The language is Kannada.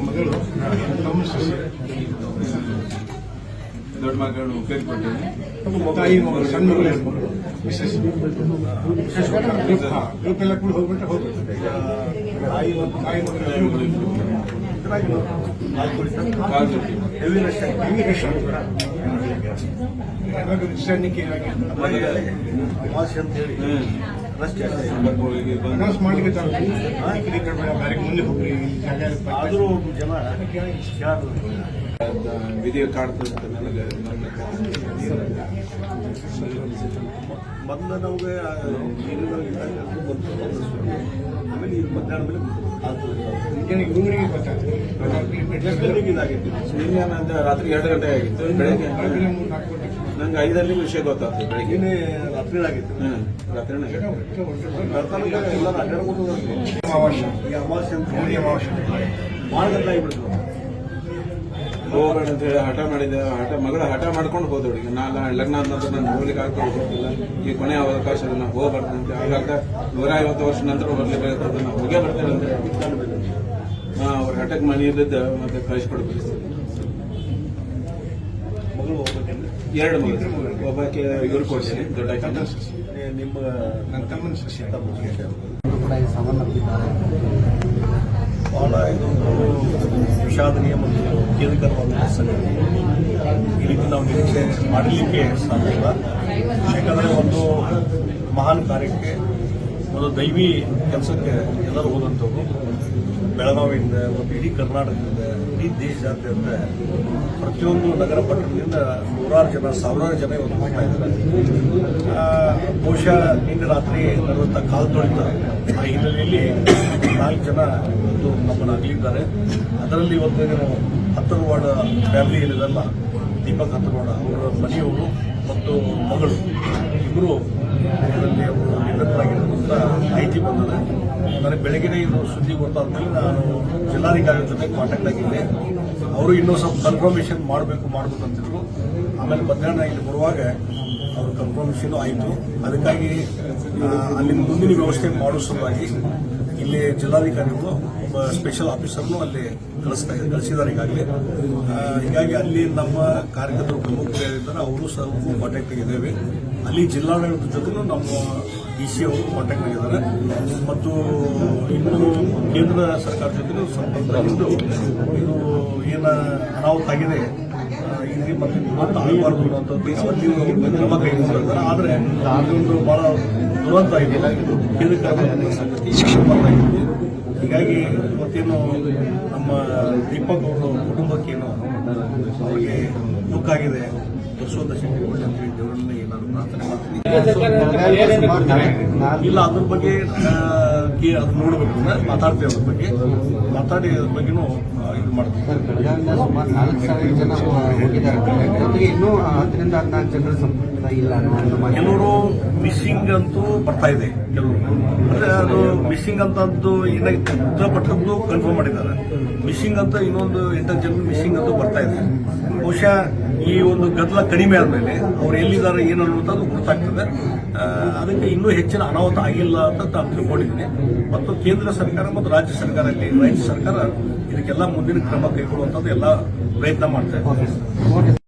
ಮಗಳು ತಮ್ಮ ದೊಡ್ಡ ಮಗಳು ಉಪಯೋಗಪಟ್ಟಿದ್ದೀನಿ ತಾಯಿ ಸಣ್ಣ ಮಗಳು ಎರಡು ಮಗಳು ಮಿಸಸ್ ಗ್ರೂಪ್ ಎಲ್ಲ ಕೂಡ ಹೋಗ್ಬಿಟ್ಟು ಹೋಗ್ಬಿಟ್ಟು ತಾಯಿ ತಾಯಿ ಹೆವಿ ಅಂತ ಹೇಳಿ. ಹ್ಮ್. ರಶ್ ಜಾಸ್ತಿ ಸಂದರ್ಭಗಳಿಗೆ ಬಂದು ಅನೌನ್ಸ್ ಮಾಡ್ಲಿಕ್ಕೆ ಬೇರೆ ಮುಂದೆ ಹೋಗ್ರಿ ಈ ಜಾಗ ಆದರೂ ಜನ ಕೇಳೋದು ವಿಡಿಯೋ ಕಾಡ್ತದೆ ಅಂತ ನನಗೆ ನನ್ನ ಮೊದಲು ನಮಗೆ ಆಮೇಲೆ ಈಗ ಮಧ್ಯಾಹ್ನ ಮೇಲೆ ನಿನ್ನೆ ನಂದು ರಾತ್ರಿ ಎರಡು ಗಂಟೆ ಆಗಿತ್ತು. ಬೆಳಗ್ಗೆ. ನಂಗೆ ಐದಲ್ಲಿ ವಿಷಯ ಗೊತ್ತಾಗ್ತದೆ ಬೆಳಗ್ಗೆ. ರಾತ್ರಿ ಆಗಿತ್ತು. ರಾತ್ರಿ ಅಮಾವಾಸ್ಯ. ಅಮಾವಾಸ್ಯ ಗಂಟೆ ಆಗಿಬಿಡ್ತು. ಹೋಗೋಣ ಅಂತ ಹೇಳಿ ಹಠ ಮಾಡಿದೆ. ಹಠ ಮಗಳ ಹಠ ಮಾಡ್ಕೊಂಡು ಹೋದವಳು ನಾನು ಲಗ್ನ ಆದ ನಂತರ ನಾನು ಹೋಗ್ಲಿಕ್ಕೆ ಆಗ್ತಾ ಹೋಗ್ತಿಲ್ಲ ಈ ಕೊನೆ ಅವಕಾಶ ಅದನ್ನ ಹೋಗ್ಬಾರ್ದು ಅಂತ ಹಾಗಾಗ ನೂರ ಐವತ್ತು ವರ್ಷ ನಂತರ ಬರ್ಲಿಕ್ಕೆ ಅದನ್ನ ಹೋಗೇ ಬರ್ತೇನೆ ಅಂತ ಹೇಳಿ. ಹಾ, ಅವ್ರ ಹಠಕ್ಕೆ ಮನೆಯಲ್ಲಿದ್ದ ಮತ್ತೆ ಕಳಿಸ್ಕೊಡ್ಬೇಕು ಎರಡು ಮಗಳು. ಒಬ್ಬಾಕೆ ಇವ್ರು ಕೊಡ್ತೀನಿ ದೊಡ್ಡ. ನಿಮ್ಮ ನನ್ನ ತಮ್ಮನ ಸಸ್ಯ. ಕೂಡ ಬಹಳ ಇದೊಂದು ವಿಷಾದನೀಯ ಮತ್ತು ಖೇದಕರವಾದ ಸಂಗತಿ. ಈ ರೀತಿ ನಾವು ನಿರೀಕ್ಷೆ ಮಾಡಲಿಕ್ಕೆ ಸಾಧ್ಯ ಇಲ್ಲ ಯಾಕಂದರೆ ಒಂದು ಮಹಾನ್ ಕಾರ್ಯಕ್ಕೆ ಒಂದು ದೈವಿ ಕೆಲಸಕ್ಕೆ ಎಲ್ಲರೂ ಹೋದಂಥವ್ರು, ಬೆಳಗಾವಿಯಿಂದ ಮತ್ತು ಇಡೀ ಕರ್ನಾಟಕದಿಂದ, ಇಡೀ ದೇಶದಾದ್ಯಂತ ಪ್ರತಿಯೊಂದು ನಗರ ಪಟ್ಟಣದಿಂದ ನೂರಾರು ಜನ, ಸಾವಿರಾರು ಜನ ಇವತ್ತು ಹೋಗ್ತಾ ಇದ್ದಾರೆ. ಬಹುಶಃ ನಿನ್ನೆ ರಾತ್ರಿ ನಡೆದಂಥ ಕಾಲ್ ತೊಳಿತ ಆ ಹಿನ್ನೆಲೆಯಲ್ಲಿ ನಾಲ್ಕು ಜನ ಇವತ್ತು ನಮ್ಮನ್ನು ಅಗಲಿದ್ದಾರೆ. ಅದರಲ್ಲಿ ಇವತ್ತು ಏನು ಹತ್ತರವಾಡ ಫ್ಯಾಮಿಲಿ ಏನಿದೆಲ್ಲ, ದೀಪಕ್ ಹತ್ತರವಾಡ ಅವರ ಮನೆಯವರು ಮತ್ತು ಮಗಳು. ಇಬ್ಬರು ಇದರಲ್ಲಿ ಅವರು ನಿರತರಾಗಿರುವಂಥ ಮಾಹಿತಿ ಬಂದಿದೆ. ನನಗೆ ಬೆಳಗ್ಗೆ ಇದು ಸುದ್ದಿ ಗೊತ್ತಾದ್ಮೇಲೆ ನಾನು ಜಿಲ್ಲಾಧಿಕಾರಿ ಜೊತೆ ಕಾಂಟ್ಯಾಕ್ಟ್ ಆಗಿದ್ದೆ. ಅವರು ಇನ್ನೂ ಸ್ವಲ್ಪ ಕನ್ಫರ್ಮೇಷನ್ ಮಾಡಬೇಕು ಮಾಡಬೇಕು ಅಂತಿದ್ರು ಆಮೇಲೆ ಮಧ್ಯಾಹ್ನ ಇಲ್ಲಿ ಬರುವಾಗ ಅವ್ರ ಕನ್ಫರ್ಮೇಷನ್ ಆಯಿತು. ಅದಕ್ಕಾಗಿ ಅಲ್ಲಿನ ಅಲ್ಲಿ ಮುಂದಿನ ವ್ಯವಸ್ಥೆ ಮಾಡೋ ಸಲುವಾಗಿ ಇಲ್ಲಿ ಜಿಲ್ಲಾಧಿಕಾರಿಗಳು ಒಬ್ಬ ಸ್ಪೆಷಲ್ ಆಫೀಸರ್ನು ಅಲ್ಲಿ ಕಳಿಸ್ತಾ ಕಳಿಸಿದ್ದಾರೆ ಈಗಾಗಲೇ. ಹೀಗಾಗಿ ಅಲ್ಲಿ ನಮ್ಮ ಕಾರ್ಯಕರ್ತರು ಪ್ರಮುಖರಿದ್ದಾರೆ ಅವರು ಸಹ ಕಾಂಟ್ಯಾಕ್ಟ್ ಆಗಿದ್ದೇವೆ. ಅಲ್ಲಿ ಜಿಲ್ಲಾಡಳಿತದ ಜೊತೆಗೂ ನಮ್ಮ ಡಿ ಸಿ ಅವರು ಕಾಂಟ್ಯಾಕ್ಟ್ ಆಗಿದ್ದಾರೆ. ಮತ್ತು ಇನ್ನು ಕೇಂದ್ರ ಸರ್ಕಾರ ಸಂಪರ್ಕ ಇದ್ದು ಇದು ಏನು ಅನಾಹುತ ಆಗಿದೆ ಇಲ್ಲಿ ಮತ್ತೆ ಇವತ್ತು ಆಗಬಾರ್ದು ಅನ್ನೋಂಥದ್ದು ಒಂದು ಕ್ರಮ ಕೈಗೊಂಡಿದ್ದಾರೆ ಆದರೆ ಅದೊಂದು ಭಾಳ ದುರಂತ ಇದೆ. ಕೇಂದ್ರ ಸಂಗತಿ. ಹೀಗಾಗಿ ಇವತ್ತೇನು ನಮ್ಮ ದೀಪಕ್ ಅವರು ಕುಟುಂಬಕ್ಕೇನು ಅವರಿಗೆ ದುಃಖ ಆಗಿದೆ ಯಶೋಧ ಶಕ್ತಿ ಕೊಡಿ ಅಂತ ಹೇಳಿ ದೇವರನ್ನ ಏನಾದ್ರು ಪ್ರಾರ್ಥನೆ ಮಾಡ್ತೀನಿ ಇಲ್ಲ ಅದ್ರ ಬಗ್ಗೆ ಅದು ನೋಡಬೇಕು ಮಾತಾಡ್ತೀವಿ ಅದ್ರ ಬಗ್ಗೆ. ಮಾತಾಡಿ ಅದ್ರ ಬಗ್ಗೆನೂ ಇದು ಮಾಡ್ತೀವಿ. ಇನ್ನೂ ಹತ್ತರಿಂದ ಹದಿನಾಲ್ಕು ಜನರ ಸಂಪರ್ಕ ಇಲ್ಲ ಕೆಲವರು ಮಿಸ್ಸಿಂಗ್ ಅಂತೂ ಬರ್ತಾ ಇದೆ ಕೆಲವರು. ಅಂದ್ರೆ ಅದು ಮಿಸ್ಸಿಂಗ್ ಅಂತದ್ದು ಏನಾಗಿತ್ತು ಪಟ್ಟದ್ದು ಕನ್ಫರ್ಮ್ ಮಾಡಿದ್ದಾರೆ. ಮಿಸ್ಸಿಂಗ್ ಅಂತ ಇನ್ನೊಂದು ಎಂಟು ಜನ ಮಿಸ್ಸಿಂಗ್ ಅಂತೂ ಬರ್ತಾ ಇದೆ. ಬಹುಶಃ ಈ ಒಂದು ಗದ್ದಲ ಕಡಿಮೆ ಆದಮೇಲೆ ಅವ್ರು ಎಲ್ಲಿದ್ದಾರೆ ಏನು ಅನ್ನೋದು ಗೊತ್ತಾಗ್ತದೆ. ಅದಕ್ಕೆ ಇನ್ನೂ ಹೆಚ್ಚಿನ ಅನಾಹುತ ಆಗಿಲ್ಲ ಅಂತ ನಾನು ತಿಳ್ಕೊಂಡಿದ್ದೀನಿ. ಮತ್ತು ಕೇಂದ್ರ ಸರ್ಕಾರ ಮತ್ತು ರಾಜ್ಯ ಸರ್ಕಾರ ಇಲ್ಲಿ ರಾಜ್ಯ ಸರ್ಕಾರ ಇದಕ್ಕೆಲ್ಲ ಮುಂದಿನ ಕ್ರಮ ಕೈಗೊಳ್ಳುವಂಥದ್ದು ಎಲ್ಲ ಪ್ರಯತ್ನ ಮಾಡ್ತಾ ಇದೆ ಓಕೆ